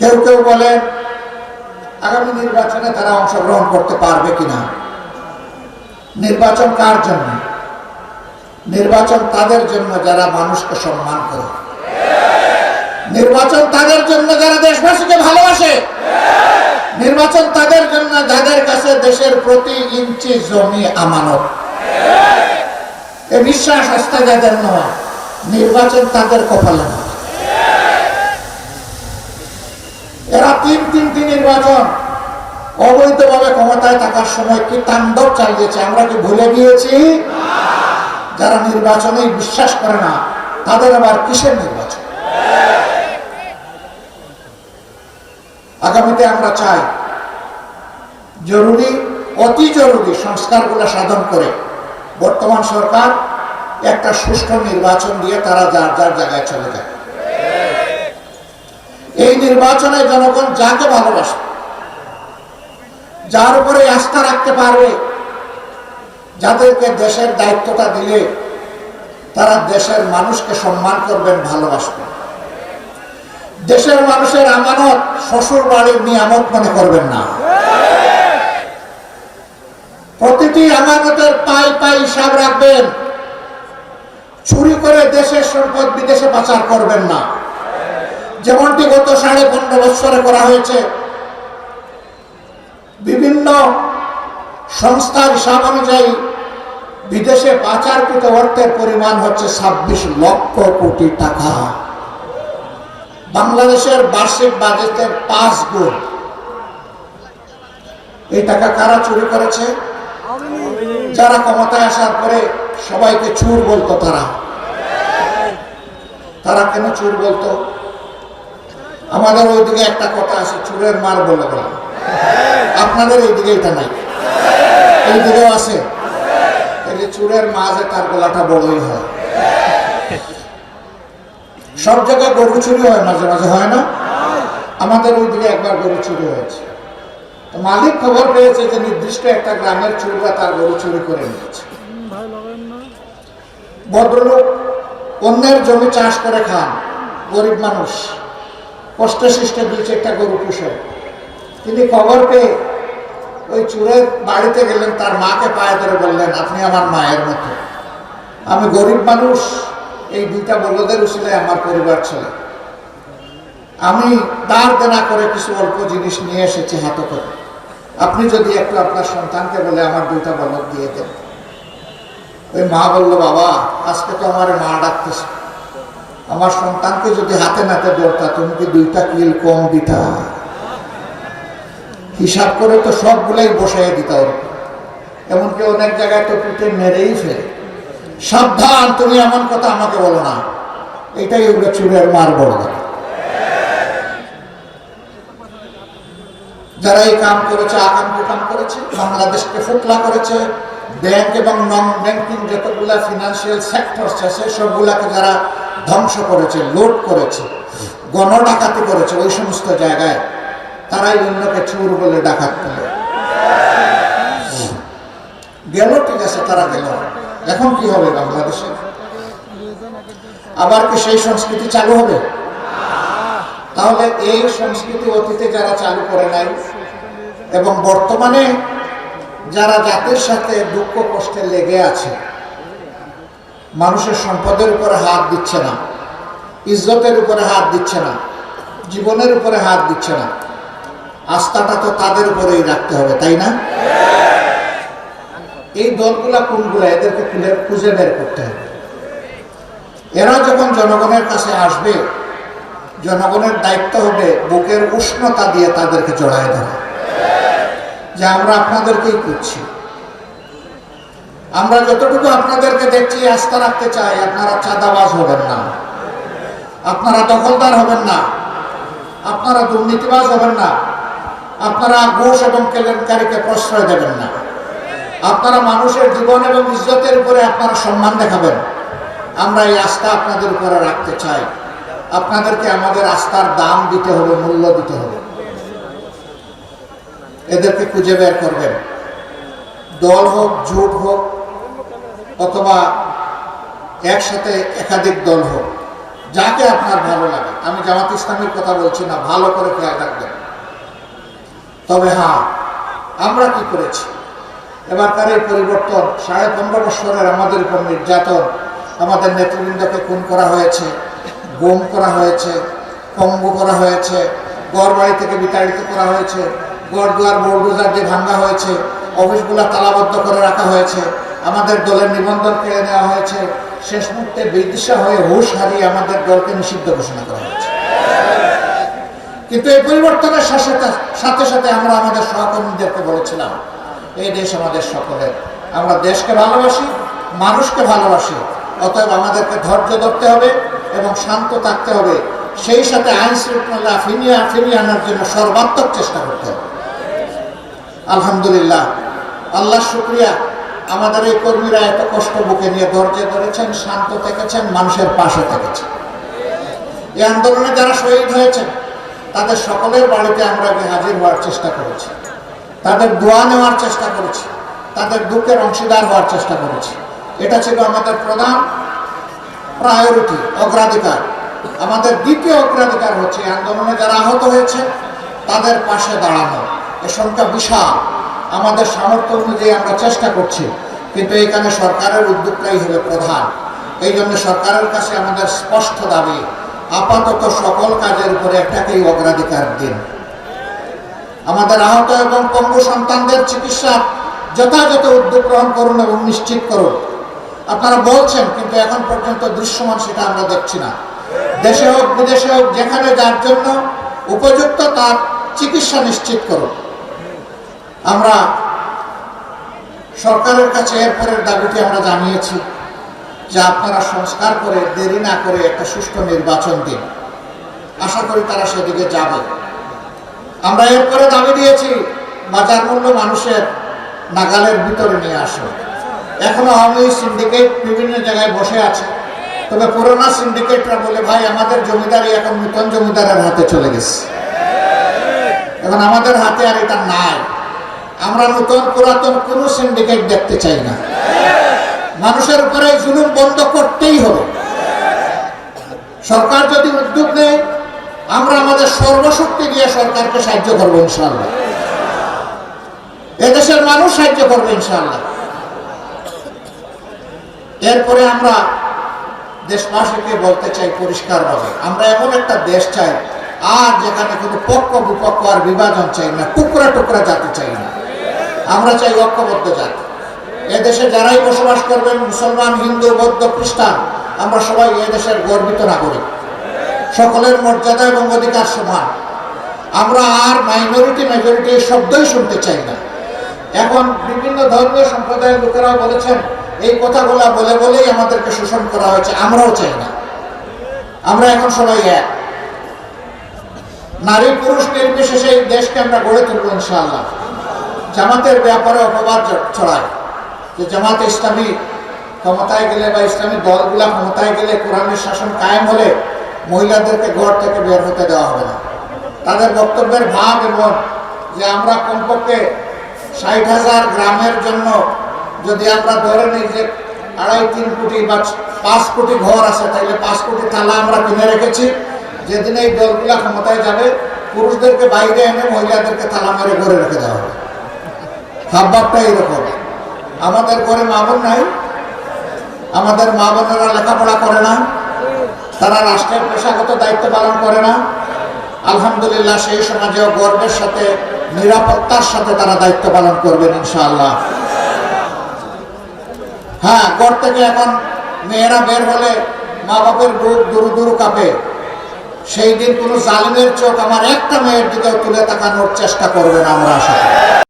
কেউ কেউ বলেন, আগামী নির্বাচনে তারা অংশগ্রহণ করতে পারবে কিনা? নির্বাচন কার জন্য? নির্বাচন তাদের জন্য যারা মানুষকে সম্মান করে। নির্বাচন তাদের জন্য যারা দেশবাসীকে ভালোবাসে। নির্বাচন তাদের জন্য যাদের কাছে দেশের প্রতি ইঞ্চি জমি আমানত। এ বিশ্বাস, আস্থা যাদের নয় নির্বাচন তাদের কপালে এরা তিন তিনটি নির্বাচন। অবৈধভাবে ক্ষমতায় থাকার সময় কি তাণ্ডব চালিয়েছে? আমরা কি ভুলে গিয়েছি? যারা নির্বাচনে বিশ্বাস করে না, তাদের আবার কিসের নির্বাচন? আগামীতে আমরা চাই জরুরি, অতি জরুরি সংস্কারগুলো সাধন করে বর্তমান সরকার একটা সুষ্ঠু নির্বাচন দিয়ে তারা যার যার জায়গায় চলে যায়। এই নির্বাচনে জনগণ যাকে ভালোবাসে, যার উপরে আস্থা রাখতে পারবে, যাদেরকে দেশের দায়িত্বটা দিলে তারা দেশের মানুষকে সম্মান করবেন, ভালোবাসবেন। দেশের মানুষের আমানত শ্বশুর বাড়ির নিয়ামত মনে করবেন না। প্রতিটি আমানতের পাই পাই হিসাব রাখবেন। চুরি করে দেশের সম্পদ বিদেশে পাচার করবেন না। যেমনটি গত সাড়ে পনেরো বছরে করা হয়েছে, বিভিন্ন সংস্থার হিসাব অনুযায়ী বিদেশে পাচারকৃত অর্থের পরিমাণ হচ্ছে ছাব্বিশ লক্ষ কোটি টাকা। বাংলাদেশের বার্ষিক বাজেটের পাঁচ গুণ। এই টাকা কারা চুরি করেছে? যারা ক্ষমতায় আসার পরে সবাইকে চুর বলতো তারা। তারা কেন চুর বলতো? আমাদের ওইদিকে একটা কথা আছে চুরের মার বলে বলে। আপনাদের ওইদিকে এটা নাই। ওইদিকেও আছে। যে চুরের মাঝে তার গলাটা বড়ই হয়। সব জায়গায় গরু চুরি হয়, মাঝে মাঝে হয় না? আমাদের ওইদিকে একবার গরু চুরি হয়েছে। মালিক খবর পেয়েছে যে নির্দিষ্ট একটা গ্রামের চুররা তার গরু চুরি করে নিয়েছে। ভদ্রলোক অন্যের জমি চাষ করে খান, গরিব মানুষ। কষ্ট সৃষ্টে দুই চারটা গরু পুষে তিনি খবর পেয়ে ওই চুরের বাড়িতে গেলেন, তার মাকে পায়ে ধরে বললেন, আপনি আমার মায়ের মতো। আমি গরিব মানুষ। এই দুইটা বলদের উচিলে আমার পরিবার ছিল। আমি দাঁড় দেনা করে কিছু অল্প জিনিস নিয়ে এসেছি হাতে করে। আপনি যদি একটু আপনার সন্তানকে বলে আমার দুইটা বলদ দিয়ে দেন। ওই মা বলল, বাবা, আজকে তো আমার মা ডাকতেছে। আমার সন্তানকে যদি হাতে নাতে দৌড়তা তুমি কি দুইটা কিল কম দিতা হিসাব করে তো সবগুলাই বসাই দিতা ওর এমনকি অনেক জায়গায় তো পিঠে মেরেই ফেলে। সাবধান, তুমি এমন কথা আমাকে বলো না। এটাই ওগুলো চুরের মার বড় যারা এই কাম করেছে, আকাম কুকাম করেছে, বাংলাদেশকে ফুটলা করেছে, ব্যাংক এবং নন ব্যাংকিং যতগুলা ফিনান্সিয়াল সেক্টরস আছে, সবগুলাকে যারা ধ্বংস করেছে, লুট করেছে গণ ডাকাতি করেছে ওই সমস্ত জায়গায়। তারাই অন্যকে চুর বলে ডাকাত গেল, ঠিক আছে, তারা গেল। এখন কি হবে বাংলাদেশে? আবার কি সেই সংস্কৃতি চালু হবে? তাহলে এই সংস্কৃতি অতীতে যারা চালু করে নাই এবং বর্তমানে যারা জাতির সাথে দুঃখ কষ্টে লেগে আছে মানুষের সম্পদের উপরে হাত দিচ্ছে না, ইজ্জতের উপরে হাত দিচ্ছে না, জীবনের উপরে হাত দিচ্ছে না। আস্থাটা তো তাদের উপরেই রাখতে হবে, তাই না? এই দলগুলা কোনগুলা, এদেরকে খুঁজে খুঁজে বের করতে হবে। এরা যখন জনগণের কাছে আসবে, জনগণের দায়িত্ব হবে বুকের উষ্ণতা দিয়ে তাদেরকে জড়ায় ধরা। যে আমরা আপনাদেরকেই করছি আমরা যতটুকু আপনাদেরকে দেখছি, আস্থা রাখতে চাই, আপনারা চাঁদাবাজ হবেন না। আপনারা দখলদার হবেন না। আপনারা দুর্নীতিবাজ হবেন না। আপনারা ঘুষ এবং কেলেঙ্কারিকে প্রশ্রয় দেবেন না। আপনারা মানুষের জীবন এবং ইজ্জতের উপরে আপনারা সম্মান দেখাবেন। আমরা এই আস্থা আপনাদের উপরে রাখতে চাই। আপনাদেরকে আমাদের আস্থার দাম দিতে হবে, মূল্য দিতে হবে। এদেরকে খুঁজে বের করবেন। দল হোক, জোট হোক অথবা একসাথে একাধিক দল হোক, যাকে আপনার ভালো লাগে। আমি জামাত ইসলামের কথা বলছি না, ভালো করে খেয়াল রাখবেন। তবে হ্যাঁ আমরা কি করেছি? এবারকার এই পরিবর্তন, সাড়ে পনেরো বছরের আমাদের উপর নির্যাতন, আমাদের নেতৃবৃন্দকে খুন করা হয়েছে, গুম করা হয়েছে, পঙ্গু করা হয়েছে গড় বাড়ি থেকে বিতাড়িত করা হয়েছে গড় দুয়ার বোর্ডোজার দিয়ে ভাঙ্গা হয়েছে, অফিসগুলো তালাবদ্ধ করে রাখা হয়েছে আমাদের দলের নিবন্ধন কেড়ে নেওয়া হয়েছে। শেষ মুহূর্তে বিদিশা হয়ে হুশ হারিয়ে আমাদের দলকে নিষিদ্ধ ঘোষণা করা হয়েছে। কিন্তু এই পরিবর্তনের সাথে সাথে আমরা আমাদের সহকর্মীদেরকে বলেছিলাম, এই দেশ আমাদের সকলের। আমরা দেশকে ভালোবাসি, মানুষকে ভালোবাসি, অতএব আমাদেরকে ধৈর্য ধরতে হবে এবং শান্ত থাকতে হবে। সেই সাথে আইন শৃঙ্খলা ফিরিয়ে ফিরিয়ে আনার জন্য সর্বাত্মক চেষ্টা করতে হবে। আলহামদুলিল্লাহ, আল্লাহ শুক্রিয়া। আমাদের এই কর্মীরা এত কষ্ট বুকে নিয়ে ধৈর্য ধরেছেন, শান্ত থেকেছেন, মানুষের পাশে থেকেছেন। এই আন্দোলনে যারা শহীদ হয়েছেন, তাদের সকলের বাড়িতে আমরা হাজির হওয়ার চেষ্টা করেছি। তাদের দোয়া নেওয়ার চেষ্টা করেছি। তাদের দুঃখের অংশীদার হওয়ার চেষ্টা করেছি। এটা ছিল আমাদের প্রধান প্রায়োরিটি অগ্রাধিকার। আমাদের দ্বিতীয় অগ্রাধিকার হচ্ছে আন্দোলনে যারা আহত হয়েছে তাদের পাশে দাঁড়ানো। এ সংখ্যা বিশাল। আমাদের সামর্থ্য অনুযায়ী আমরা চেষ্টা করছি। কিন্তু এখানে সরকারের উদ্যোগটাই হবে প্রধান। এই জন্য সরকারের কাছে আমাদের স্পষ্ট দাবি, আপাতত সকল কাজের উপরে একটাকেই অগ্রাধিকার দিন। আমাদের আহত এবং পঙ্গু সন্তানদের চিকিৎসা যথাযথ উদ্যোগ গ্রহণ করুন এবং নিশ্চিত করুন। আপনারা বলছেন, কিন্তু এখন পর্যন্ত দৃশ্যমান সেটা আমরা দেখছি না। দেশে হোক, বিদেশে হোক, যেখানে যার জন্য উপযুক্ত তার চিকিৎসা নিশ্চিত করুন। আমরা সরকারের কাছে এরপরের দাবিটি আমরা জানিয়েছি যে আপনারা সংস্কার করে দেরি না করে একটা সুষ্ঠু নির্বাচন দিন। আশা করি তারা সেদিকে যাবে। আমরা এরপরে দাবি দিয়েছি, বাজার মূল্য মানুষের নাগালের ভিতরে নিয়ে আসো এখনও আওয়ামী সিন্ডিকেট বিভিন্ন জায়গায় বসে আছে। তবে পুরোনো সিন্ডিকেটরা বলে, ভাই, আমাদের জমিদারি এখন নূতন জমিদারের হাতে চলে গেছে। এখন আমাদের হাতে আর এটা নাই। আমরা নতুন পুরাতন কোনো সিন্ডিকেট দেখতে চাই না। মানুষের উপরে জুলুম বন্ধ করতেই হবে। সরকার যদি উদ্যোগ নেয়, আমরা আমাদের সর্বশক্তি দিয়ে সরকারকে সাহায্য করব ইনশাল্লাহ এদেশের মানুষ সাহায্য করবে ইনশাল্লাহ এরপরে আমরা দেশবাসীকে বলতে চাই পরিষ্কারভাবে, আমরা এমন একটা দেশ চাই, আর যেখানে কোনো পক্ষ বিপক্ষ আর বিভাজন চাই না টুকরা টুকরা জাতি চাই না। আমরা চাই ঐক্যবদ্ধ জাতি। এদেশে যারাই বসবাস করবেন, মুসলমান, হিন্দু, বৌদ্ধ, খ্রিস্টান, আমরা সবাই এদেশের গর্বিত নাগরিক। সকলের মর্যাদা এবং অধিকার সমান। আমরা আর মাইনরিটি মেজরিটি শব্দই শুনতে চাই না। এখন বিভিন্ন ধর্মীয় সম্প্রদায়ের লোকেরাও বলেছেন, এই কথাগুলো বলে বলেই আমাদেরকে শোষণ করা হয়েছে, আমরাও চাই না। আমরা এখন সবাই এক। নারী পুরুষ নির্বিশেষে এই দেশকে আমরা গড়ে তুলব ইনশাআল্লাহ। জামাতের ব্যাপারে অপবাদ ছড়ায়। যে জামাতে ইসলামী ক্ষমতায় গেলে বা ইসলামী দলগুলা ক্ষমতায় গেলে কোরআনের শাসন কায়েম হলে মহিলাদেরকে ঘর থেকে বের হতে দেওয়া হবে না। তাদের বক্তব্যের ভাব এবং যে আমরা কমপক্ষে ষাট হাজার গ্রামের জন্য যদি আমরা ধরে নিই যে আড়াই, তিন কোটি বা পাঁচ কোটি ঘর আছে তাহলে পাঁচ কোটি তালা আমরা কিনে রেখেছি। যেদিন এই দলগুলা ক্ষমতায় যাবে, পুরুষদেরকে বাইরে এনে মহিলাদেরকে তালা মেরে ঘরে রেখে দেওয়া হবে। ভাবভাবটা এইরকম আমাদের ঘরে মা বোন নাই, আমাদের মা বোনেরা লেখাপড়া করে না, তারা রাষ্ট্রের পেশাগত দায়িত্ব পালন করে না। আলহামদুলিল্লাহ সেই সমাজেও গর্বের সাথে, নিরাপত্তার সাথে তারা দায়িত্ব পালন করবেন ইনশাআল্লাহ। হ্যাঁ ঘর থেকে এখন মেয়েরা বের হলে মা বাপের বুক দুরু দুরু কাঁপে। সেই দিন কোনো জালিমের চোখ আমার একটা মেয়ের দিকেও তুলে তাকানোর চেষ্টা করবেন আমরা আশা করি।